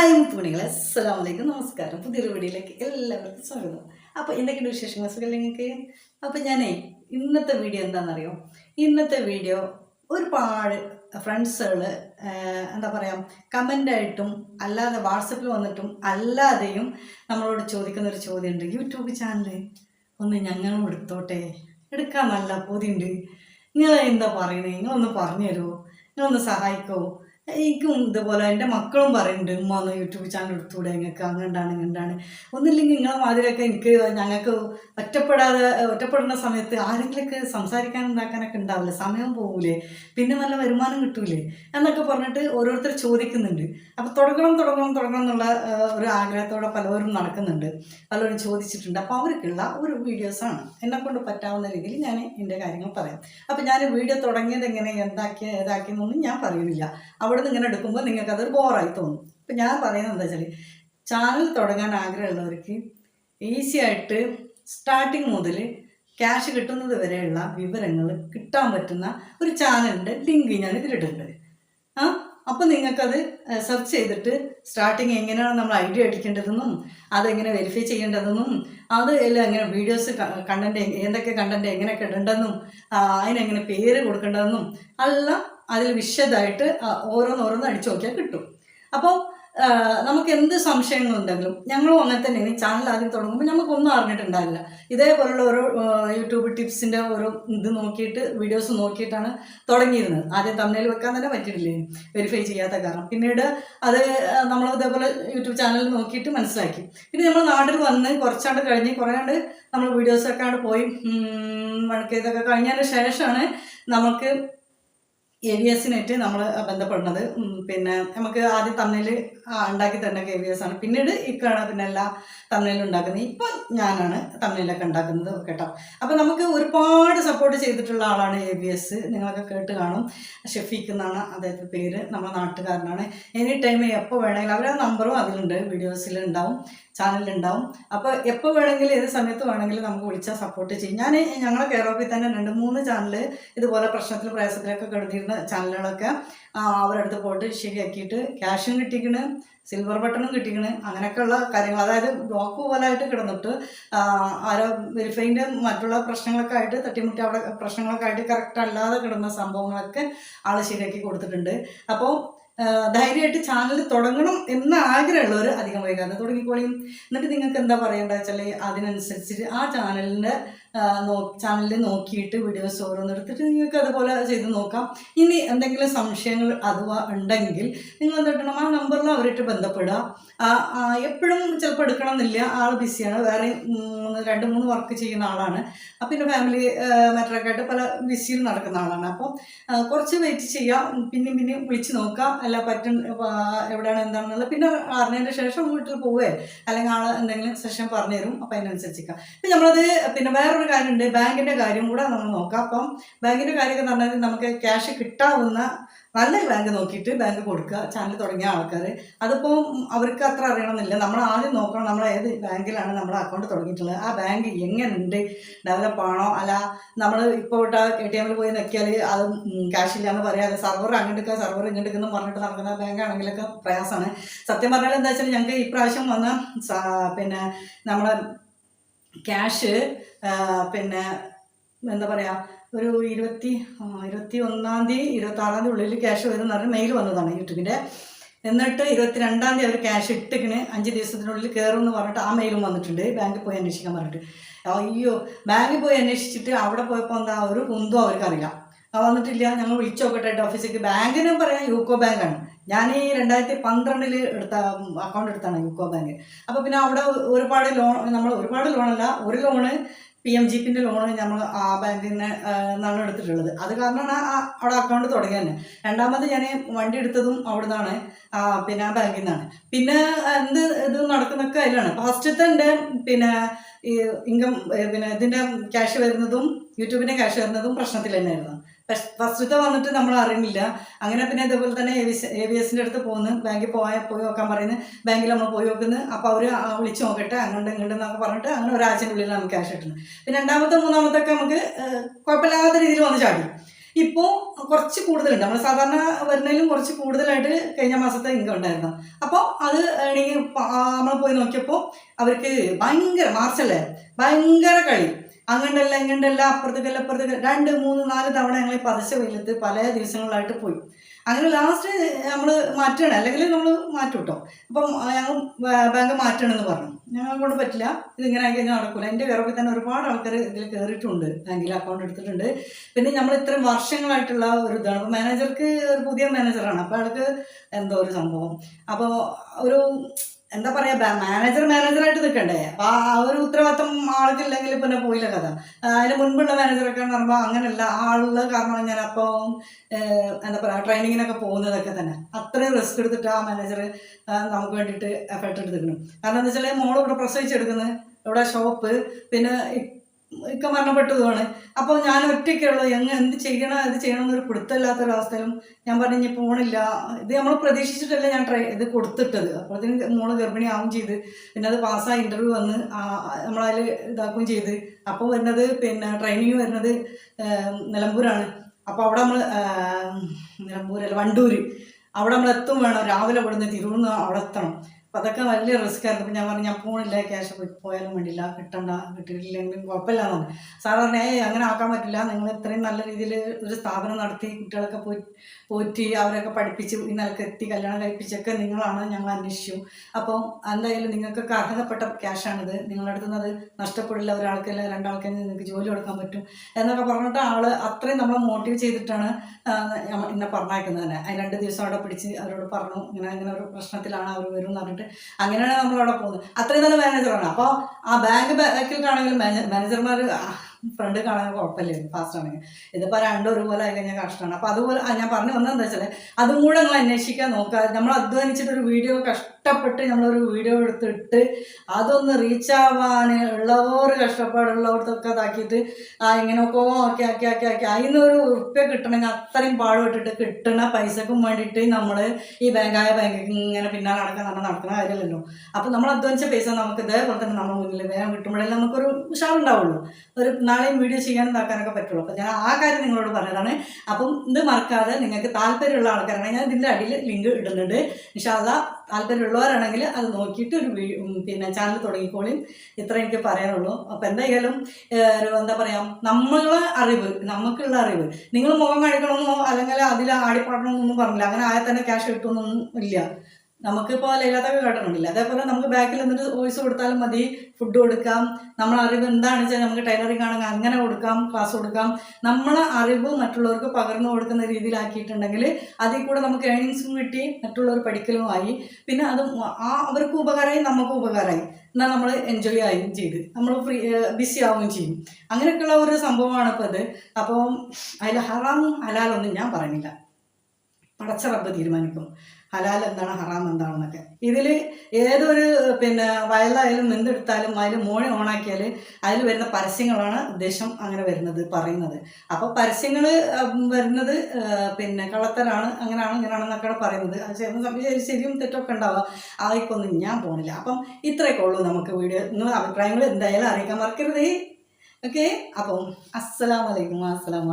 Hi മുത്തുമണികളെ അസ്സാം വലൈക്കും നമസ്കാരം. പുതിയൊരു വീഡിയോയിലേക്ക് എല്ലാവർക്കും സ്വാഗതം. അപ്പോൾ എന്തൊക്കെയുണ്ട് വിശേഷങ്ങൾ? സുഖം നിങ്ങൾക്ക്? അപ്പോൾ ഞാനേ ഇന്നത്തെ വീഡിയോ എന്താണെന്നറിയോ? ഇന്നത്തെ വീഡിയോ ഒരുപാട് ഫ്രണ്ട്സുകൾ എന്താ പറയുക കമന്റായിട്ടും അല്ലാതെ വാട്സപ്പിൽ വന്നിട്ടും അല്ലാതെയും നമ്മളോട് ചോദിക്കുന്ന ഒരു ചോദ്യമുണ്ട്. യൂട്യൂബ് ചാനൽ ഒന്ന് ഞങ്ങളും എടുത്തോട്ടെ. എടുക്കാൻ നല്ല പോതിയുണ്ട്. നിങ്ങൾ എന്താ പറയുന്നത് നിങ്ങളൊന്ന് പറഞ്ഞു തരുമോ നിങ്ങളൊന്ന് സഹായിക്കുമോ? എനിക്കും ഇതുപോലെ എന്റെ മക്കളും പറയുന്നുണ്ട് ഉമ്മ ഒന്ന് യൂട്യൂബ് ചാനൽ എടുത്തുകൂടെ? ഞങ്ങൾക്ക് അങ്ങണ്ടാണ് ഇങ്ങണ്ടാണ് ഒന്നില്ലെങ്കിൽ നിങ്ങളെ മാതിരിയൊക്കെ എനിക്ക് ഞങ്ങൾക്ക് ഒറ്റപ്പെടാതെ ഒറ്റപ്പെടുന്ന സമയത്ത് ആരെങ്കിലുമൊക്കെ സംസാരിക്കാൻ ഉണ്ടാക്കാനൊക്കെ ഉണ്ടാവില്ല? സമയം പോകൂലേ പിന്നെ നല്ല വരുമാനം കിട്ടൂലേ? എന്നൊക്കെ പറഞ്ഞിട്ട് ഓരോരുത്തർ ചോദിക്കുന്നുണ്ട്. അപ്പോൾ തുടങ്ങണം തുടങ്ങണം തുടങ്ങണം എന്നുള്ള ഒരു ആഗ്രഹത്തോടെ പലവരും നടക്കുന്നുണ്ട്. പലരും ചോദിച്ചിട്ടുണ്ട്. അപ്പോൾ അവർക്കുള്ള ഒരു വീഡിയോസാണ് എന്നെക്കൊണ്ട് പറ്റാവുന്ന രീതിയിൽ ഞാൻ എന്റെ കാര്യങ്ങൾ പറയാം. അപ്പോൾ ഞാൻ വീഡിയോ തുടങ്ങിയത് എങ്ങനെ എന്താക്കി ഏതാക്കിയെന്നൊന്നും ഞാൻ പറയുന്നില്ല. അവിടെ നിന്ന് ഇങ്ങനെ എടുക്കുമ്പോൾ നിങ്ങൾക്ക് അതൊരു ബോറായി തോന്നും. അപ്പം ഞാൻ പറയുന്നത് എന്താ വെച്ചാൽ ചാനൽ തുടങ്ങാൻ ആഗ്രഹമുള്ളവർക്ക് ഈസി ആയിട്ട് സ്റ്റാർട്ടിങ് മുതൽ ക്യാഷ് കിട്ടുന്നത് വരെയുള്ള വിവരങ്ങൾ കിട്ടാൻ പറ്റുന്ന ഒരു ചാനലിന്റെ ലിങ്ക് ഞാൻ ഇതിലിട്ടുണ്ട് ആ അപ്പോൾ നിങ്ങൾക്കത് സെർച്ച് ചെയ്തിട്ട് സ്റ്റാർട്ടിങ് എങ്ങനെയാണ് നമ്മൾ ഐഡിയ അടിക്കേണ്ടതെന്നും അതെങ്ങനെ വെരിഫൈ ചെയ്യേണ്ടതെന്നും അത് എല്ലാം എങ്ങനെ വീഡിയോസ് കണ്ടന്റ് എന്തൊക്കെ കണ്ടന്റ് എങ്ങനെയൊക്കെ ഇടേണ്ടതെന്നും അതിനെങ്ങനെ പേര് കൊടുക്കേണ്ടതെന്നും എല്ലാം അതിൽ വിശദമായിട്ട് ഓരോന്നോരോന്ന് അടിച്ചു നോക്കിയാൽ കിട്ടും. അപ്പോൾ നമുക്ക് എന്ത് സംശയങ്ങളുണ്ടെങ്കിലും ഞങ്ങളും അങ്ങനെ തന്നെ ഈ ചാനൽ ആദ്യം തുടങ്ങുമ്പോൾ നമുക്കൊന്നും അറിഞ്ഞിട്ടുണ്ടാവില്ല. ഇതേപോലുള്ള ഓരോ യൂട്യൂബ് ടിപ്സിന്റെ ഓരോ ഇത് നോക്കിയിട്ട് വീഡിയോസ് നോക്കിയിട്ടാണ് തുടങ്ങിയിരുന്നത്. ആദ്യം തമ്മിൽ വെക്കാൻ തന്നെ പറ്റിയിട്ടില്ലേ? വെരിഫൈ ചെയ്യാത്ത കാരണം. പിന്നീട് അത് നമ്മൾ ഇതേപോലെ യൂട്യൂബ് ചാനൽ നോക്കിയിട്ട് മനസ്സിലാക്കി. പിന്നെ നമ്മൾ നാട്ടിൽ വന്ന് കുറച്ചാണ്ട് കഴിഞ്ഞ് കുറേയാണ്ട് നമ്മൾ വീഡിയോസൊക്കെ ആണ്ട് പോയി വഴക്കേതൊക്കെ കഴിഞ്ഞതിന് ശേഷമാണ് നമുക്ക് എസിനായിട്ട് നമ്മൾ ബന്ധപ്പെടുന്നത്. പിന്നെ നമുക്ക് ആദ്യം തമ്മിൽ ഉണ്ടാക്കി തന്നെ എ വി എസ് ആണ്. പിന്നീട് ഇക്കാണ് പിന്നെ എല്ലാ തമ്മിലും ഉണ്ടാക്കുന്നത്. ഇപ്പം ഞാനാണ് തമ്മിലൊക്കെ ഉണ്ടാക്കുന്നത്. കേട്ടോ അപ്പോൾ നമുക്ക് ഒരുപാട് സപ്പോർട്ട് ചെയ്തിട്ടുള്ള ആളാണ് എ വി എസ് നിങ്ങളൊക്കെ കേട്ട് കാണും. ഷെഫീഖ് എന്നാണ് അദ്ദേഹത്തെ പേര്. നമ്മുടെ നാട്ടുകാരനാണ്. എനി ടൈം എപ്പോൾ വേണമെങ്കിലും അവരുടെ നമ്പറും അതിലുണ്ട്. വീഡിയോസിൽ ഉണ്ടാവും. ചാനലിലുണ്ടാവും അപ്പോൾ എപ്പോൾ വേണമെങ്കിലും ഏത് സമയത്ത് വേണമെങ്കിലും നമുക്ക് വിളിച്ചാൽ സപ്പോർട്ട് ചെയ്യും. ഞാൻ ഞങ്ങളെ കേരളത്തിൽ തന്നെ രണ്ട് മൂന്ന് ചാനൽ ഇതുപോലെ പ്രശ്നത്തിൽ പ്രയാസത്തിലൊക്കെ കിടന്നിരുന്ന ചാനലുകളൊക്കെ അവരുടെ അടുത്ത് പോയിട്ട് ശരിയാക്കിയിട്ട് ക്യാഷും കിട്ടിക്കണ് സിൽവർ ബട്ടണും കിട്ടിക്കണ് അങ്ങനെയൊക്കെയുള്ള കാര്യങ്ങൾ. അതായത് ബ്ലോക്ക് പോലായിട്ട് കിടന്നിട്ട് ആരോ വെരിഫൈന്റെ മറ്റുള്ള പ്രശ്നങ്ങളൊക്കെ ആയിട്ട് തട്ടിമുട്ടി അവിടെ പ്രശ്നങ്ങളൊക്കെ ആയിട്ട് കറക്റ്റ് അല്ലാതെ കിടന്ന സംഭവങ്ങളൊക്കെ ആൾ ശരിയാക്കി കൊടുത്തിട്ടുണ്ട്. അപ്പോൾ ധൈര്യമായിട്ട് ചാനൽ തുടങ്ങണം എന്ന ആഗ്രഹമുള്ളവർ അധികം വൈകാതെ തുടങ്ങിക്കോളിയും എന്നിട്ട് നിങ്ങൾക്ക് എന്താ പറയേണ്ടത് വെച്ചാൽ അതിനനുസരിച്ചിട്ട് ആ ചാനലിന്റെ ചാനലിൽ നോക്കിയിട്ട് വീഡിയോസ് ഓരോന്നെടുത്തിട്ട് നിങ്ങൾക്ക് അതുപോലെ ചെയ്ത് നോക്കാം. ഇനി എന്തെങ്കിലും സംശയങ്ങൾ അഥവാ ഉണ്ടെങ്കിൽ നിങ്ങൾ എന്താ ചെയ്യണം? ആ നമ്പറിൽ അവരായിട്ട് ബന്ധപ്പെടുക. എപ്പോഴും ചിലപ്പോൾ എടുക്കണം എന്നില്ല ആൾ ബിസിയാണ് വേറെ രണ്ട് മൂന്ന് വർക്ക് ചെയ്യുന്ന ആളാണ്. അപ്പം പിന്നെ ഫാമിലി മാറ്ററൊക്കെ ആയിട്ട് പല ബിസിയിൽ നടക്കുന്ന ആളാണ്. അപ്പം കുറച്ച് വെയിറ്റ് ചെയ്യാം. പിന്നെയും പിന്നെയും വിളിച്ച് നോക്കാം. അല്ല പറ്റും എവിടെയാണ് എന്താണെന്നുള്ളത്. പിന്നെ അറിഞ്ഞതിന് ശേഷം വീട്ടിൽ പോവേ. അല്ലെങ്കിൽ ആൾ എന്തെങ്കിലും സെഷൻ പറഞ്ഞു തരും അപ്പം അതിനനുസരിച്ചിരിക്കാം. പിന്നെ നമ്മളത് പിന്നെ വേറൊരു കാര്യമുണ്ട് ബാങ്കിന്റെ കാര്യം കൂടെ നമ്മൾ നോക്കാം. അപ്പം ബാങ്കിന്റെ കാര്യമൊക്കെ പറഞ്ഞാൽ നമുക്ക് ക്യാഷ് കിട്ടാവുന്ന നല്ല ബാങ്ക് നോക്കിയിട്ട് ബാങ്ക് കൊടുക്കുക ചാനൽ തുടങ്ങിയ ആൾക്കാർ. അതിപ്പോൾ അവർക്ക് അത്ര അറിയണമെന്നില്ല. നമ്മൾ ആദ്യം നോക്കണം നമ്മൾ ഏത് ബാങ്കിലാണ് നമ്മൾ അക്കൗണ്ട് തുടങ്ങിയിട്ടുള്ളത്. ആ ബാങ്ക് എങ്ങനെയുണ്ട് ഡെവലപ്പ് ആണോ? അല്ല നമ്മൾ ഇപ്പോൾ എ ടി എമ്മിൽ പോയി നോക്കിയാൽ അത് ക്യാഷ് ഇല്ല എന്ന് പറയാതെ സർവർ അങ്ങോട്ട് സർവർ ഇങ്ങോട്ട് എന്ന് പറഞ്ഞിട്ട് നടക്കുന്ന ബാങ്ക് ആണെങ്കിലൊക്കെ പ്രയാസമാണ്. സത്യം പറഞ്ഞാൽ എന്താ വെച്ചാൽ ഞങ്ങൾക്ക് ഇപ്രാവശ്യം വന്ന പിന്നെ നമ്മളെ ക്യാഷ് പിന്നെ എന്താ പറയുക ഒരു ഇരുപത്തി ഇരുപത്തി ഒന്നാം തീയതി ഇരുപത്തി ആറാം തീയതി ഉള്ളിൽ ക്യാഷ് വരുമെന്ന് പറഞ്ഞ് മെയിൽ വന്നതാണ് യൂട്യൂബിന്റെ എന്നിട്ട് ഇരുപത്തി രണ്ടാം തീയതി അവർ ക്യാഷ് ഇട്ടിക്കണ് അഞ്ച് ദിവസത്തിനുള്ളിൽ കയറും എന്ന് പറഞ്ഞിട്ട് ആ മെയിലും വന്നിട്ടുണ്ട് ബാങ്കിൽ പോയി അന്വേഷിക്കാൻ പറഞ്ഞിട്ട്. അയ്യോ ബാങ്കിൽ പോയി അന്വേഷിച്ചിട്ട് അവിടെ പോയപ്പോൾ എന്താ ഒരു കുന്തോ അവർക്കറിയാം വന്നിട്ടില്ല. ഞങ്ങൾ വിളിച്ചു നോക്കട്ടെ ഓഫീസിലേക്ക് ബാങ്കിനും പറയാം യൂക്കോ ബാങ്കാണ് ഞാൻ ഈ രണ്ടായിരത്തി പന്ത്രണ്ടിൽ എടുത്ത അക്കൗണ്ട് എടുത്താണ് യൂക്കോ ബാങ്ക്. അപ്പോൾ പിന്നെ അവിടെ ഒരുപാട് ലോൺ നമ്മൾ ഒരുപാട് ലോണല്ല ഒരു ലോണ് പി എം ജി പിന്റെ ലോണ് നമ്മൾ ആ ബാങ്കിൽ നിന്ന് നിന്നാണ് എടുത്തിട്ടുള്ളത്. അത് കാരണമാണ് ആ അവിടെ അക്കൗണ്ട് തുടങ്ങിയത്. തന്നെ രണ്ടാമത് ഞാൻ വണ്ടി എടുത്തതും അവിടെ നിന്നാണ് പിന്നെ ആ ബാങ്കിൽ നിന്നാണ് പിന്നെ എന്ത് ഇത് നടക്കുന്നൊക്കെ അതിലാണ്. ഫസ്റ്റത്തെ എന്റെ പിന്നെ ഈ ഇൻകം പിന്നെ ഇതിന്റെ ക്യാഷ് വരുന്നതും യൂട്യൂബിന്റെ ക്യാഷ് വരുന്നതും പ്രശ്നത്തിൽ തന്നെയായിരുന്നു. ഫസ്റ്റത്തെ വന്നിട്ട് നമ്മൾ അറിയുന്നില്ല. അങ്ങനെ പിന്നെ ഇതേപോലെ തന്നെ എ വി എസിന്റെ അടുത്ത് പോകുന്നു ബാങ്കിൽ പോയ പോയി നോക്കാൻ പറയുന്നു. ബാങ്കിൽ നമ്മൾ പോയി നോക്കുന്നു. അപ്പോൾ അവർ വിളിച്ച് നോക്കട്ടെ അങ്ങോട്ട് ഇങ്ങോട്ട് എന്നൊക്കെ പറഞ്ഞിട്ട് അങ്ങനെ ഒരാഴ്ചന്റെ ഉള്ളിൽ നമുക്ക് ക്യാഷ് കിട്ടുന്നത് പിന്നെ രണ്ടാമത്തെ മൂന്നാമത്തെ ഒക്കെ നമുക്ക് കുഴപ്പമില്ലാത്ത രീതിയിൽ വന്ന് ചാടി. ഇപ്പോൾ കുറച്ച് കൂടുതലുണ്ട്. നമ്മൾ സാധാരണ വരുന്നതിലും കുറച്ച് കൂടുതലായിട്ട് കഴിഞ്ഞ മാസത്തെ ഇൻകം ഉണ്ടായിരുന്നു. അപ്പോൾ അത് ഏണിങ് നമ്മൾ പോയി നോക്കിയപ്പോൾ അവർക്ക് ഭയങ്കര മാർച്ചല്ലേ? ഭയങ്കര കളി. അങ്ങണ്ടല്ല ഇങ്ങണ്ടല്ല അപ്പുറത്തേക്കല്ല അപ്പുറത്തേക്ക് രണ്ട് മൂന്ന് നാല് തവണ ഞങ്ങൾ പതിച്ച വെയിലത്ത് പല ദിവസങ്ങളായിട്ട് പോയി. അങ്ങനെ ലാസ്റ്റ് നമ്മൾ മാറ്റണം. അല്ലെങ്കിൽ നമ്മൾ മാറ്റും കേട്ടോ അപ്പം ഞങ്ങൾ ബാങ്ക് മാറ്റണമെന്ന് പറഞ്ഞു. ഞങ്ങളെ കൊണ്ട് പറ്റില്ല. ഇതിങ്ങനെ ആയി കഴിഞ്ഞാൽ നടക്കില്ല എന്റെ വിറവിൽ തന്നെ ഒരുപാട് ആൾക്കാർ ഇതിൽ കയറിയിട്ടുണ്ട് ബാങ്കിൽ അക്കൗണ്ട് എടുത്തിട്ടുണ്ട്. പിന്നെ നമ്മൾ ഇത്രയും വർഷങ്ങളായിട്ടുള്ള ഒരു ഇതാണ്. അപ്പോൾ മാനേജർക്ക് ഒരു പുതിയ മാനേജറാണ് അപ്പോൾ അയാൾക്ക് എന്തോ ഒരു സംഭവം. അപ്പോൾ ഒരു എന്താ പറയാ മാനേജർ മാനേജറായിട്ട് നിൽക്കണ്ടേ അപ്പൊ ആ ഒരു ഉത്തരവാദിത്തം ആൾക്കില്ലെങ്കിൽ പിന്നെ പോയില്ല കഥ. അതിന് മുൻപുള്ള മാനേജറൊക്കെ എന്ന് പറയുമ്പോൾ അങ്ങനെയല്ല ആളുള്ള കാരണം ഞാൻ അപ്പം എന്താ പറയാ ട്രെയിനിങ്ങിനൊക്കെ പോകുന്നതൊക്കെ തന്നെ. അത്രയും റിസ്ക് എടുത്തിട്ട് ആ മാനേജർ നമുക്ക് വേണ്ടിയിട്ട് എഫേർട്ട് എടുത്തിരിക്കണം കാരണം എന്താ വെച്ചാൽ മോൾ ഇവിടെ പ്രസവിച്ചെടുക്കുന്നത് ഇവിടെ ഷോപ്പ് പിന്നെ ഇക്ക മരണപ്പെട്ടതുമാണ്. അപ്പോൾ ഞാൻ ഒറ്റയ്ക്കുള്ളൂ എങ്ങനെ എന്ത് ചെയ്യണം എന്ത് ചെയ്യണം എന്നൊരു പിടുത്തമില്ലാത്തൊരവസ്ഥയിലും ഞാൻ പറഞ്ഞു ഇനി പോണില്ല. ഇത് നമ്മൾ പ്രതീക്ഷിച്ചിട്ടല്ല ഞാൻ ട്രൈ ഇത് കൊടുത്തിട്ടത്. അപ്പോഴത്തേക്കും മോൾ ഗർഭിണിയാവും ചെയ്ത്. പിന്നെ അത് പാസ്സായി ഇന്റർവ്യൂ വന്ന് നമ്മളതിൽ ഇതാക്കുകയും ചെയ്ത്. അപ്പോൾ വരുന്നത് പിന്നെ ട്രെയിനിങ് വരുന്നത് നിലമ്പൂരാണ്. അപ്പോൾ അവിടെ നമ്മൾ നിലമ്പൂരല്ല വണ്ടൂർ അവിടെ നമ്മൾ എത്തും വേണം. രാവിലെ ഇവിടുന്ന് തിരുവനന്തപുരം അവിടെ എത്തണം. അപ്പം അതൊക്കെ വലിയ റിസ്ക് ആയിരുന്നു. അപ്പം ഞാൻ പറഞ്ഞു ഞാൻ പോണില്ല ക്യാഷ് പോയാലും വേണ്ടില്ല കിട്ടണ്ട കിട്ടിയിട്ടില്ലെങ്കിലും കുഴപ്പമില്ല എന്നാണ് സാർ പറഞ്ഞു അങ്ങനെ ആക്കാൻ പറ്റില്ല. നിങ്ങൾ ഇത്രയും നല്ല രീതിയിൽ ഒരു സ്ഥാപനം നടത്തി കുട്ടികളൊക്കെ പോയി പോറ്റി അവരൊക്കെ പഠിപ്പിച്ച് ഈ നിലയ്ക്ക് എത്തി കല്യാണം കഴിപ്പിച്ചൊക്കെ നിങ്ങളാണ് ഞങ്ങൾ അന്വേഷിച്ചു. അപ്പോൾ എന്തായാലും നിങ്ങൾക്കൊക്കെ അർഹതപ്പെട്ട ക്യാഷാണിത് നിങ്ങളുടെ അടുത്ത് നിന്ന് അത് നഷ്ടപ്പെടില്ല. ഒരാൾക്കല്ല രണ്ടാൾക്കല്ല നിങ്ങൾക്ക് ജോലി കൊടുക്കാൻ പറ്റും എന്നൊക്കെ പറഞ്ഞിട്ട് ആൾ അത്രയും നമ്മളെ മോട്ടീവ് ചെയ്തിട്ടാണ് പറഞ്ഞേക്കുന്നത് എന്നെ പറഞ്ഞയക്കുന്നത് തന്നെ. അതിന് രണ്ട് ദിവസം അവിടെ പിടിച്ച് അവരോട് പറഞ്ഞു ഇങ്ങനെ ഇങ്ങനെ ഒരു പ്രശ്നത്തിലാണ് അവർ വരും എന്ന് അങ്ങനെയാണ് നമ്മൾ അവിടെ പോകുന്നത്. അത്രയും നല്ല മാനേജറാണ് അപ്പോൾ ആ ബാങ്ക് ബാക്കിലേക്കാണെങ്കിലും മാനേജർമാർ ഫ്രണ്ട് കാണാൻ കുഴപ്പമില്ല. ഫാസ്റ്റ് ആണെങ്കിൽ ഇതിപ്പോൾ രണ്ടും ഒരുപോലെ ആയി കഴിഞ്ഞാൽ കഷ്ടമാണ്. അപ്പോൾ അതുപോലെ ഞാൻ പറഞ്ഞു വന്നത് എന്താ വെച്ചാൽ അതും കൂടെ നിങ്ങൾ അന്വേഷിക്കാൻ നോക്കുക നമ്മൾ അധ്വാനിച്ചിട്ടൊരു വീഡിയോ കഷ്ടപ്പെട്ട് നമ്മളൊരു വീഡിയോ എടുത്തിട്ട് അതൊന്ന് റീച്ച് ആവാൻ ഉള്ളവർ കഷ്ടപ്പാടുള്ളവർക്കൊക്കെ അതാക്കിയിട്ട് ആ ഇങ്ങനെയൊക്കെ ആക്കി ആക്കി ആക്കി ആക്കി. അതിന് ഒരു ഉറുപ്പ്യ കിട്ടണമെങ്കിൽ അത്രയും പാടുപെട്ടിട്ട് കിട്ടണ പൈസക്കും വേണ്ടിയിട്ട് നമ്മൾ ഈ ബാങ്കായ ബാങ്കിൽ ഇങ്ങനെ പിന്നാലെ നടക്കാൻ നമ്മൾ നടക്കുന്ന കാര്യമല്ലല്ലോ അപ്പം നമ്മൾ അധ്വാനിച്ച പൈസ നമുക്ക് ഇതേപോലെ തന്നെ നമ്മുടെ മുന്നിൽ വേഗം കിട്ടുമ്പോഴല്ലേ നമുക്കൊരു ഉഷാറുണ്ടാവുള്ളൂ. ഒരു നാളെയും വീഡിയോ ചെയ്യാനും ഇതാക്കാനൊക്കെ പറ്റുള്ളൂ. അപ്പം ഞാൻ ആ കാര്യം നിങ്ങളോട് പറഞ്ഞതാണ്. അപ്പം ഇത് മറക്കാതെ നിങ്ങൾക്ക് താല്പര്യമുള്ള ആൾക്കാരാണെങ്കിൽ ഞാൻ ഇതിന്റെ അടിയിൽ ലിങ്ക് ഇടുന്നുണ്ട്. ഇൻഷാല്ല താല്പര്യമുള്ളവരാണെങ്കിൽ അത് നോക്കിയിട്ട് ഒരു പിന്നെ ചാനൽ തുടങ്ങിക്കോളിയും ഇത്ര എനിക്ക് പറയാനുള്ളൂ. അപ്പം എന്തായാലും എന്താ പറയുക നമ്മളെ അറിവ് നമുക്കുള്ള അറിവ്. നിങ്ങൾ മുഖം കഴിക്കണമെന്നോ അല്ലെങ്കിൽ അതിൽ ആടിപ്പാടണമെന്നൊന്നും പറഞ്ഞില്ല. അങ്ങനെ ആയാൽ തന്നെ ക്യാഷ് കിട്ടുമെന്നൊന്നും ഇല്ല. നമുക്കിപ്പോൾ ലൈലാത്തൊക്കെ കേട്ടിട്ടുണ്ടല്ലോ? അതേപോലെ നമുക്ക് ബാക്കിൽ നിന്നിട്ട് വോയിസ് കൊടുത്താലും മതി. ഫുഡ് കൊടുക്കാം. നമ്മളെ അറിവ് എന്താണെന്ന് വെച്ചാൽ നമുക്ക് ടൈലറിംഗ് ആണെങ്കിൽ അങ്ങനെ കൊടുക്കാം ക്ലാസ് കൊടുക്കാം. നമ്മളെ അറിവ് മറ്റുള്ളവർക്ക് പകർന്നു കൊടുക്കുന്ന രീതിയിലാക്കിയിട്ടുണ്ടെങ്കിൽ അതിൽ കൂടെ നമുക്ക് ഏണിങ്സും കിട്ടി മറ്റുള്ളവർ പഠിക്കലുമായി പിന്നെ അത് ആ അവർക്ക് ഉപകാരമായി നമുക്ക് ഉപകാരമായി. എന്നാൽ നമ്മൾ എൻജോയ് ആവുകയും ചെയ്ത്. നമ്മൾ ഫ്രീ ബിസി ആവുകയും ചെയ്യും. അങ്ങനെയൊക്കെയുള്ള ഒരു സംഭവമാണ് ഇപ്പോൾ ഇത്. അപ്പം അതിൽ ഹറാമും ഹലാലൊന്നും ഞാൻ പറഞ്ഞില്ല പടച്ച റബ്ബ് തീരുമാനിക്കും. ഹലാൽ എന്താണ് ഹറാം എന്താണെന്നൊക്കെ. ഇതിൽ ഏതൊരു പിന്നെ വയലായാലും എന്തെടുത്താലും അതിൽ മോഴി ഓണാക്കിയാൽ അതിൽ വരുന്ന പരസ്യങ്ങളാണ് ഉദ്ദേശം അങ്ങനെ വരുന്നത് പറയുന്നത്. അപ്പോൾ പരസ്യങ്ങൾ വരുന്നത് പിന്നെ കള്ളത്തരാണ് അങ്ങനെയാണ് ഇങ്ങനെയാണെന്നൊക്കെയാണ് പറയുന്നത്. അത് ചില സംബന്ധിച്ച് ശരിയും തെറ്റൊക്കെ ഉണ്ടാവുക ആയിക്കൊന്നും ഞാൻ പോണില്ല. അപ്പം ഇത്രയൊക്കെ ഉള്ളൂ നമുക്ക് വീഡിയോ. നിങ്ങളുടെ അഭിപ്രായങ്ങൾ എന്തായാലും അറിയിക്കാൻ മറക്കരുതേ. ഓക്കെ? അപ്പം അസ്സലാമലൈക്കും അസ്സലാമ